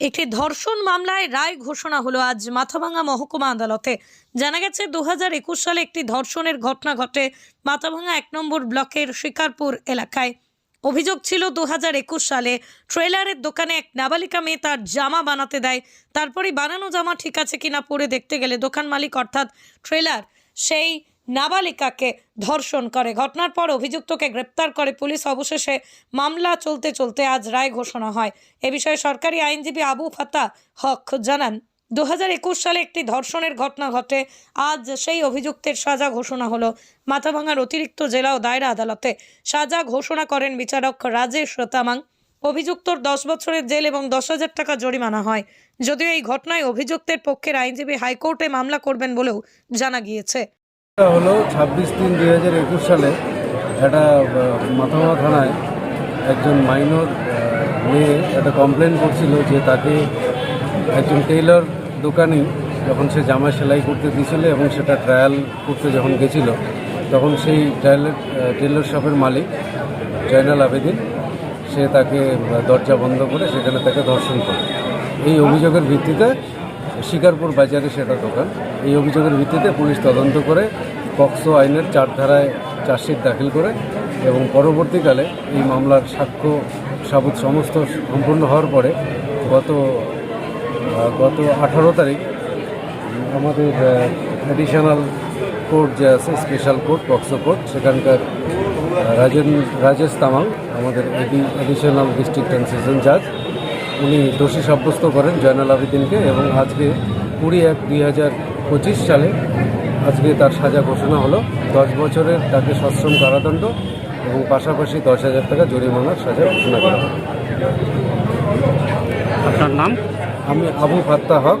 একটি ধর্ষণ মামলায় রায় ঘোষণা হলো আজ মাথাভাঙা মহকুমা আদালতে। জানা গেছে দু সালে একটি ধর্ষণের ঘটনা ঘটে মাথাভাঙা এক নম্বর ব্লকের শিকারপুর এলাকায়। অভিযোগ ছিল দু সালে ট্রেলারের দোকানে এক নাবালিকা মেয়ে তার জামা বানাতে দেয়। তারপরে বানানো জামা ঠিক আছে কিনা পরে দেখতে গেলে দোকান মালিক, অর্থাৎ ট্রেলার, সেই নাবালিকাকে ধর্ষণ করে। ঘটনার পর অভিযুক্তকে গ্রেপ্তার করে পুলিশ। অবশেষে মামলা চলতে চলতে আজ রায় ঘোষণা হয়। এ বিষয়ে সরকারি আইনজীবী আবু ফাতা হক জানান দু সালে একটি ধর্ষণের ঘটনা ঘটে। আজ সেই অভিযুক্তের সাজা ঘোষণা হলো। মাথাভাঙার অতিরিক্ত জেলা ও দায়রা আদালতে সাজা ঘোষণা করেন বিচারক রাজেশ তামাং। অভিযুক্তর দশ বছরের জেল এবং দশ হাজার টাকা জরিমানা হয়। যদিও এই ঘটনায় অভিযুক্তের পক্ষের আইনজীবী হাইকোর্টে মামলা করবেন বলেও জানা গিয়েছে। হলো ছাব্বিশ তিন দুই হাজার একুশ সালে একটা মাথামা থানায় একজন মাইনর মেয়ে একটা কমপ্লেন করছিল যে তাকে একজন টেইলর দোকানি যখন সে জামা সেলাই করতে দিয়েছিল এবং সেটা ট্রায়াল করতে যখন গেছিল, তখন সেই ট্রায়ালের টেইলর শপের মালিক জয়নাল আবেদিন, সে তাকে দরজা বন্ধ করে সেখানে তাকে ধর্ষণ করে। এই অভিযোগের ভিত্তিতে শিকারপুর বাজারে সেটা দোকান। এই অভিযোগের ভিত্তিতে পুলিশ তদন্ত করে পক্সো আইনের চার ধারায় চার্জশিট দাখিল করে এবং পরবর্তীকালে এই মামলার সাক্ষ্য সাবুত সমস্ত সম্পূর্ণ হওয়ার পরে গত গত আঠারো তারিখ আমাদের অ্যাডিশনাল কোর্ট যে আছে স্পেশাল কোর্ট পক্সো কোর্ট সেখানকার রাজেন, রাজেশ তামাং, আমাদের AD additional district and session জাজ উনি দোষী সাব্যস্ত করেন জয়নাল আবেদিনকে এবং আজকে কুড়ি এক দুই হাজার পঁচিশ সালে আজকে তার সাজা ঘোষণা হলো। দশ বছরের তাকে সশ্রম কারাদণ্ড এবং পাশাপাশি দশ হাজার টাকা জরিমানার সাজা ঘোষণা করা হয় আপনার নাম? আমি Abu Fatta Haque.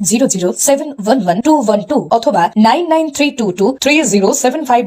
zero zero seven one one two one two অথবা nine nine three two two three zero seven five